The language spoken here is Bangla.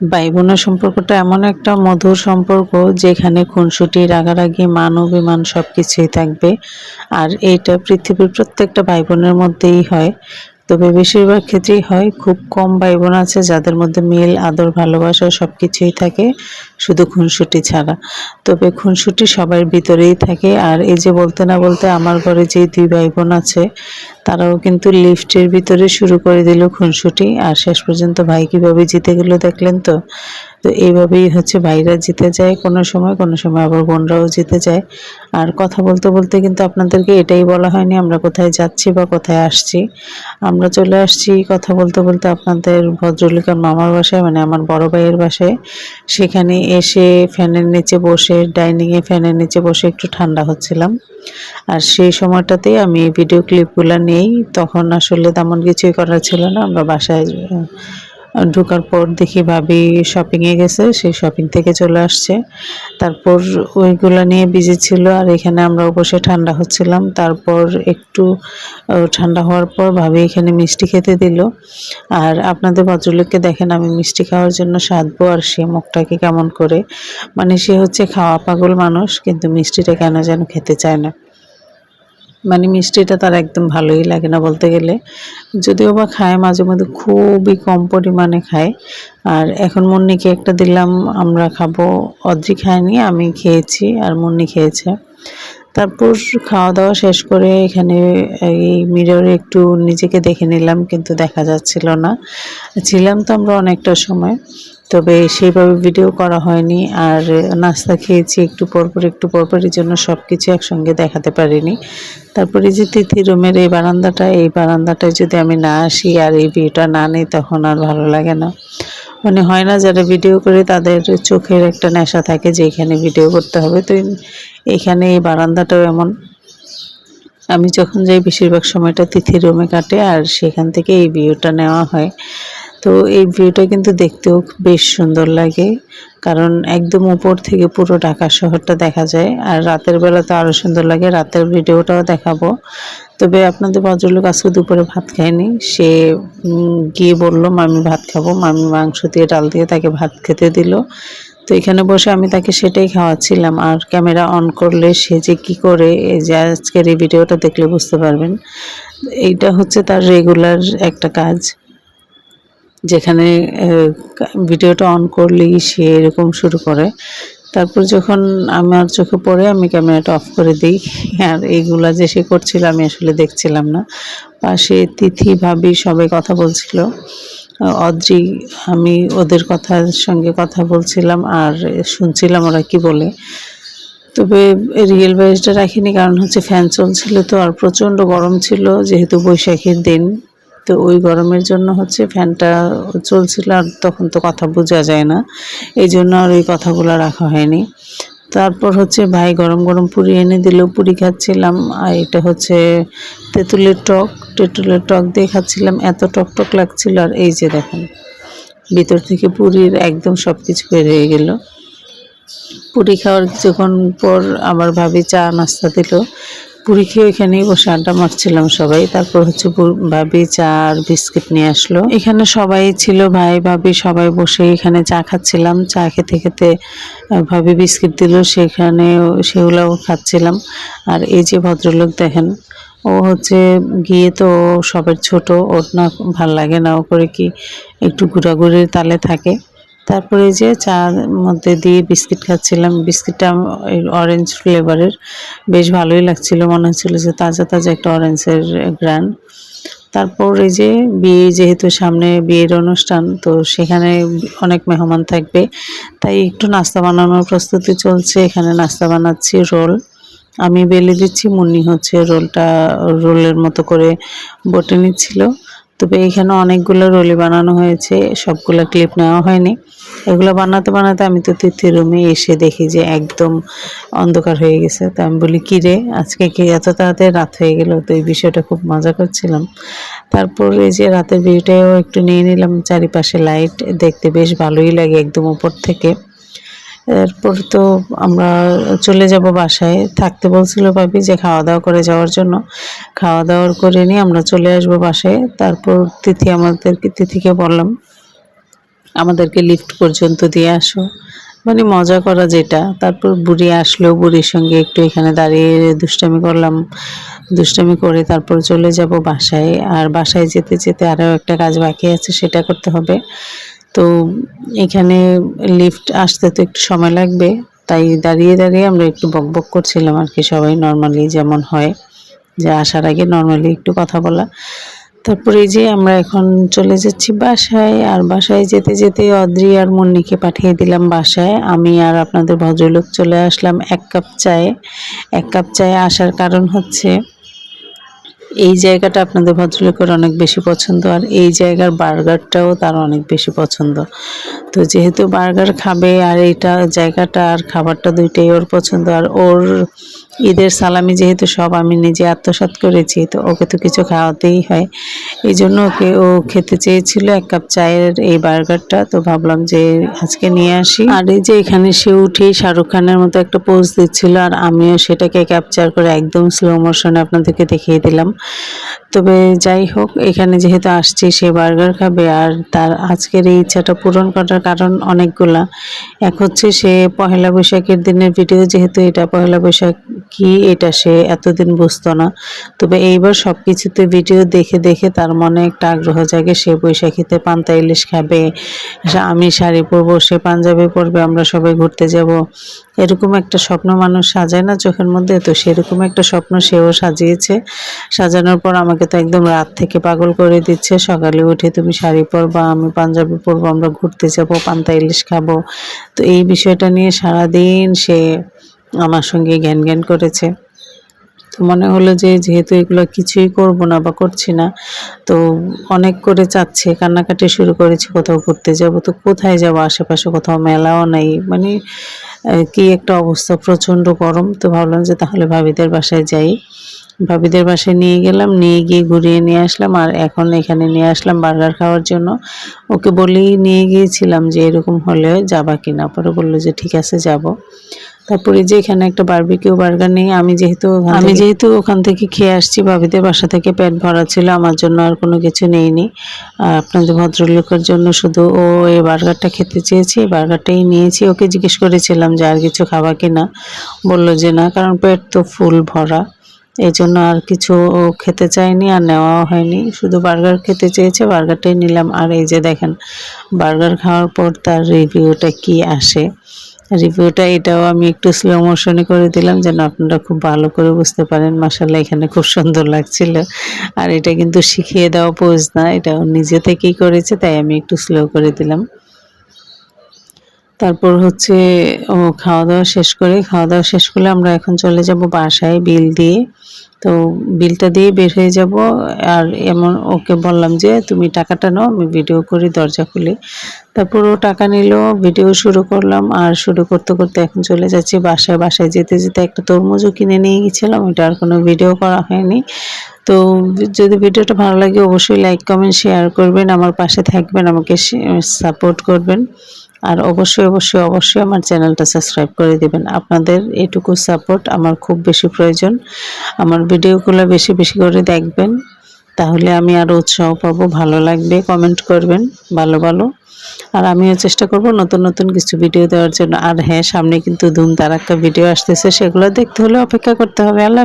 ভাই বোনের সম্পর্কটা এমন একটা মধুর সম্পর্ক যেখানে খুনসুটি, রাগারাগি, মান অভিমান সব কিছুই থাকবে। আর এইটা পৃথিবীর প্রত্যেকটা ভাই বোনের মধ্যেই হয়। তবে বেশিরভাগ ক্ষেত্রেই হয়, খুব কম ভাই বোন আছে যাদের মধ্যে মিল, আদর, ভালোবাসা সব কিছুই থাকে, শুধু খুনসুটি ছাড়া। তবে খুনসুটি সবার ভিতরেই থাকে আর এই যে বলতে না বলতে আমার ঘরে যে দুই ভাই বোন আছে, তারাও কিন্তু লিফটের ভিতরে শুরু করে দিল খুনসুটি। আর শেষ পর্যন্ত ভাই কীভাবে জিতে গেলো দেখলেন তো? তো এইভাবেই হচ্ছে ভাইরা জিতে যায় কোনো সময় কোনো সময় আবার বোনরাও জিতে যায়। আর কথা বলতে বলতে কিন্তু আপনাদেরকে এটাই বলা হয়নি, আমরা কোথায় যাচ্ছি বা কোথায় আসছি। আমরা চলে আসছি কথা বলতে বলতে আপনাদের ভদ্রলিকার মামার বাসায় মানে আমার বড় ভাইয়ের বাসায়। সেখানে এসে ফ্যানের নিচে বসে, ডাইনিংয়ে ফ্যানের নিচে বসে একটু ঠান্ডা হচ্ছিলাম। আর সেই সময়টাতেই আমি ভিডিও ক্লিপগুলো নেই তখন আসলে তেমন কিছুই করার ছিল না, আমরা বাসায় ঢোকার পর দেখি ভাবি শপিংয়ে গেছে সেই শপিং থেকে চলে আসছে। তারপর ওইগুলো নিয়ে বিজি ছিল আর এখানে আমরা বসে ঠান্ডা হচ্ছিলাম। তারপর একটু ঠান্ডা হওয়ার পর ভাবি এখানে মিষ্টি খেতে দিল। আর আপনাদের ভদ্রলোককে দেখেন আমি মিষ্টি খাওয়ার জন্য সাধবো আর সে মুখটাকে কেমন করে। মানে সে হচ্ছে খাওয়া পাগল মানুষ, কিন্তু মিষ্টিটা কেন যেন খেতে চায় না। মানে মিষ্টিটা তার একদম ভালোই লাগে না বলতে গেলে। যদিও বা খায়, মাঝে মধ্যে খুবই কম পরিমাণে খায়। আর এখন মুন্নিকে একটা দিলাম, আমরা খাব। অদ্রি খায়নি, আমি খেয়েছি আর মুন্নি খেয়েছে। তারপর খাওয়া দাওয়া শেষ করে এখানে এই মিররে একটু নিজেকে দেখে নিলাম, কিন্তু দেখা যাচ্ছিল না। ছিলাম তো আমরা অনেকটা সময়। তবে সেইভাবে ভিডিও করা হয়নি আর নাস্তা খেয়েছি একটু পরপর, একটু পরপরের জন্য সব কিছু একসঙ্গে দেখাতে পারিনি। তারপরে যে তিথি রুমের এই বারান্দাটা, এই বারান্দাটায় যদি আমি না আসি আর এই ভিউটা না নিই, তখন আর ভালো লাগে না। মানে হয় না যারা ভিডিও করে তাদের চোখের একটা নেশা থাকে যে এখানে ভিডিও করতে হবে। তো এখানে এই বারান্দাটাও এমন। আমি যখন যাই, বেশিরভাগ সময়টা তিথি রুমে কাটে আর সেখান থেকে এই ভিউটা নেওয়া হয়। তো এই ভিউটা কিন্তু দেখতেও বেশ সুন্দর লাগে, কারণ একদম উপর থেকে পুরো ঢাকা শহরটা দেখা যায়, আর রাতের বেলা তো আরও সুন্দর লাগে, রাতের ভিডিওটাও দেখাবো। তবে আপনাদের ভদ্রলোক আজকে দুপুরে ভাত খায়নি, সে গিয়ে বলল, মামি ভাত খাব। মামি মাংস দিয়ে, ডাল দিয়ে তাকে ভাত খেতে দিল। তো এখানে বসে আমি তাকে সেটাই খাওয়াচ্ছিলাম, আর ক্যামেরা অন করলে সে যে কী করে এই যে আজকের এই ভিডিওটা দেখলে বুঝতে পারবেন। এইটা হচ্ছে তার রেগুলার একটা কাজ। যেখানে ভিডিওটা অন করলেই সে এরকম শুরু করে। তারপর যখন আমার চোখে পড়ে, আমি ক্যামেরাটা অফ করে দিই। আর এইগুলা যে সে করছিল, আমি আসলে দেখছিলাম না। পাশে তিথি, ভাবি সবাই কথা বলছিল। অদ্রি, আমি ওদের কথার সঙ্গে কথা বলছিলাম আর শুনছিলাম ওরা কি বলে। তবে রিয়েল ভয়েসটা রাখিনি, কারণ হচ্ছে ফ্যান চলছিল তো, আর প্রচণ্ড গরম ছিল, যেহেতু বৈশাখীর দিন। তো ওই গরমের জন্য হচ্ছে ফ্যানটা চলছিল আর তখন তো কথা বোঝা যায় না। এই জন্য আর ওই কথাগুলো রাখা হয়নি। তারপর হচ্ছে ভাই গরম গরম পুরি এনে দিল, পুরি খাচ্ছিলাম। আর এটা হচ্ছে তেঁতুলের টক তেঁতুলের টক দিয়ে খাচ্ছিলাম। এত টক টক লাগছিল আর এই যে দেখেন, ভিতর থেকে পুরীর একদম সব কিছু বের হয়ে গেল। পুরি খাওয়ার কিছুক্ষণ পর আবার ভাবি চা, নাস্তা দিল। পুরি খেয়ে এখানেই বসে আড্ডা মারছিলাম সবাই। তারপর হচ্ছে ভাবি চা আর বিস্কিট নিয়ে আসলো। এখানে সবাই ছিল, ভাই, ভাবি, সবাই বসে এখানে চা খাচ্ছিলাম। চা খেতে খেতে ভাবি বিস্কিট দিল সেখানে সেগুলোও খাচ্ছিলাম। আর এই যে ভদ্রলোক দেখেন, ও হচ্ছে গিয়ে তো সবার ছোট, ওর না ভালো লাগে না ও করে কি একটু ঘোরাঘুরির তালে থাকে। তারপরে যে চা মধ্যে দিয়ে বিস্কিট খাচ্ছিলাম। বিস্কিটটা অরেঞ্জ ফ্লেভারের বেশ ভালোই লাগছিল, মনে হচ্ছিল যে তাজা তাজা একটা অরেঞ্জের গ্রান তারপর এই যে বিয়ে যেহেতু সামনে বিয়ের অনুষ্ঠান, তো সেখানে অনেক মেহমান থাকবে। তাই একটু নাস্তা বানানোর প্রস্তুতি চলছে। এখানে নাস্তা বানাচ্ছি রোল। আমি বেলে দিচ্ছি, মুন্নি হচ্ছে রোলটা, রোলের মতো করে বটে নিচ্ছিল। তবে এখানে অনেকগুলো রোলি বানানো হয়েছে, সবগুলো ক্লিপ নেওয়া হয়নি। এগুলো বানাতে বানাতে আমি তো তৃতীয় রুমে এসে দেখি যে একদম অন্ধকার হয়ে গেছে। তো আমি বলি, কী রে? আজকে কি এত তাড়াতাড়ি রাত হয়ে গেল? তো এই বিষয়টা খুব মজা করছিলাম। তারপর এই যে রাতের ভিউটাও একটু নিয়ে নিলাম, চারিপাশে লাইট দেখতে বেশ ভালোই লাগে একদম উপর থেকে। এরপর তো আমরা চলে যাব বাসায়। থাকতে বলছিল ভাবি যে খাওয়া দাওয়া করে যাওয়ার জন্য। খাওয়া দাওয়ার করে নিয়ে আমরা চলে আসব বাসায়। তারপর তিথি আমাদেরকে, তিথিকে বললাম আমাদেরকে লিফট পর্যন্ত দিয়ে আসো। মানে মজা করা যেটা। তারপর বুড়ি আসলো, বুড়ির সঙ্গে একটু এখানে দাঁড়িয়ে দুষ্টামি করলাম। দুষ্টামি করে তারপর চলে যাব বাসায়। আর বাসায় যেতে যেতে আরও একটা কাজ বাকি আছে, সেটা করতে হবে। তো এখানে লিফট আসতে তো একটু সময় লাগবে। তাই দাঁড়িয়ে দাঁড়িয়ে আমরা একটু বকবক করছিলাম আর কি সবাই নর্মালি যেমন হয়। যে আসার আগে নর্মালি একটু কথা বলা। তারপরে যে আমরা এখন চলে যাচ্ছি বাসায়, আর বাসায় যেতে যেতে অদ্রি আর মুন্নিকে পাঠিয়ে দিলাম বাসায়। আমি আর আপনাদের ভদ্রলোক চলে আসলাম এক কাপ চায়ে। এক কাপ চায়ে আসার কারণ হচ্ছে, এই জায়গাটা আপনাদের ভদ্রলোকের অনেক বেশি পছন্দ, আর এই জায়গার বার্গারটাও তার অনেক বেশি পছন্দ। তো যেহেতু বার্গার খাবে, আর এইটা জায়গাটা আর খাবারটা দুইটাই ওর পছন্দ, আর ওর ঈদের সালামি যেহেতু সব, আমি নিজে আত্মসাৎ করেছি, তো ওকে তো কিছু খাওয়াতেই হয়। এই জন্য ওকে, ও খেতে চেয়েছিল এক কাপ চায়ের এই বার্গারটা, তো ভাবলাম যে আজকে নিয়ে আসি। আর এই যে এখানে সে উঠেই শাহরুখ খানের মতো একটা পোজ দিচ্ছিল, আর আমিও সেটাকে ক্যাপচার করে একদম স্লো মোশনে আপনাদেরকে দেখিয়ে দিলাম। তবে যাই হোক, এখানে যেহেতু আসছি, সে বার্গার খাবে, আর তার আজকের এই ইচ্ছাটা পূরণ করার কারণ অনেকগুলা। এক হচ্ছে সে পহেলা বৈশাখের দিনের ভিডিও যেহেতু এটা পহেলা বৈশাখ কি এটা সে এতদিন বুঝতো না। তবে এইবার সব কিছুতে ভিডিও দেখে দেখে তার মনে একটা আগ্রহ জাগে, সে বৈশাখীতে পান্তা ইলিশ খাবে, আমি শাড়ি পরবো, সে পাঞ্জাবি পরবে, আমরা সবাই ঘুরতে যাব। এরকম একটা স্বপ্ন মানুষ সাজায় না চোখের মধ্যে, তো সেরকম একটা স্বপ্ন সেও সাজিয়েছে। সাজানোর পর আমাকে তো একদম রাত থেকে পাগল করে দিচ্ছে, সকালে উঠে তুমি শাড়ি পরবা, আমি পাঞ্জাবি পরবো, আমরা ঘুরতে যাব, পান্তা ইলিশ খাব। তো এই বিষয়টা নিয়ে সারাদিন সে আমার সঙ্গে জ্ঞান জ্ঞান করেছে। তো মনে হলো যে যেহেতু এগুলো কিছুই করব না বা করছি না, তো অনেক করে চাচ্ছে, কান্নাকাটি শুরু করেছি, কোথাও ঘুরতে যাব, তো কোথায় যাব? আশেপাশে কোথাও মেলাও নাই। মানে কি একটা অবস্থা, প্রচণ্ড গরম। তো ভাবলাম যে তাহলে ভাবিদের বাসায় যাই। ভাবিদের বাসায় নিয়ে গেলাম, নিয়ে গিয়ে ঘুরিয়ে নিয়ে আসলাম, আর এখন এখানে নিয়ে আসলাম বার্গার খাওয়ার জন্য। ওকে বলেই নিয়ে গিয়েছিলাম যে এরকম হলে যাবা কিনা। পরে বলল যে ঠিক আছে, যাব। তারপরে যে এখানে একটা বার্বিকিউ বার্গার নেই আমি যেহেতু আমি যেহেতু ওখান থেকে খেয়ে আসছি ভাবিদের বাসা থেকে পেট ভরা ছিল আমার জন্য আর কোনো কিছু নেইনি। আপনাদের ভদ্রলোকের জন্য শুধু ও এই বার্গারটা খেতে চেয়েছি এই বার্গারটাই নিয়েছি। ওকে জিজ্ঞেস করেছিলাম যে আর কিছু খাওয়া কিনা বলল যে না কারণ পেট তো ফুল ভরা এই জন্য আর কিছু ও খেতে চায়নি আর নেওয়াও হয়নি। শুধু বার্গার খেতে চেয়েছে বার্গারটাই নিলাম। আর এই যে দেখেন বার্গার খাওয়ার পর তার রিভিউটা কি আসে? রিভিউটা এটাও আমি একটু স্লো মোশনে করে দিলাম যেন আপনারা খুব ভালো করে বুঝতে পারেন। মাসাল্লাহ এখানে খুব সুন্দর লাগছিল। আর এটা কিন্তু শিখিয়ে দেওয়া পোজ না, এটা নিজে থেকেই করেছে, তাই আমি একটু স্লো করে দিলাম। তারপর হচ্ছে ও খাওয়া দাওয়া শেষ করে, খাওয়া দাওয়া শেষ করলে আমরা এখন চলে যাব বাসায় বিল দিয়ে। তো বিলটা দিয়ে বের হয়ে যাব। আর এমন ওকে বললাম যে, তুমি টাকাটা নাও, আমি ভিডিও করি দরজা খুলে। তারপর ও টাকা নিল ভিডিও শুরু করলাম। আর শুরু করতে করতে এখন চলে যাচ্ছি বাসায়। বাসায় যেতে যেতে একটা তরমুজও কিনে নিয়ে গেছিলাম। ওইটা আর কোনো ভিডিও করা হয়নি। তো যদি ভিডিওটা ভালো লাগে, অবশ্যই লাইক কমেন্ট শেয়ার করবেন। আমার পাশে থাকবেন, আমাকে সাপোর্ট করবেন। আর অবশ্যই অবশ্যই অবশ্যই আমার চ্যানেলটা সাবস্ক্রাইব করে দিবেন। আপনাদের এটুকু সাপোর্ট আমার খুব বেশি প্রয়োজন। আমার ভিডিওগুলো বেশি বেশি করে দেখবেন। তাহলে আমি আরও উৎসাহ পাবো, ভালো লাগবে কমেন্ট করবেন, ভালো ভালো। আর আমিও চেষ্টা করব নতুন নতুন কিছু ভিডিও দেওয়ার জন্য। আর হ্যাঁ সামনে কিন্তু ধুম তার একটা ভিডিও আসতেছে, সেগুলো দেখতে হলে অপেক্ষা করতে হবে। আল্লাহ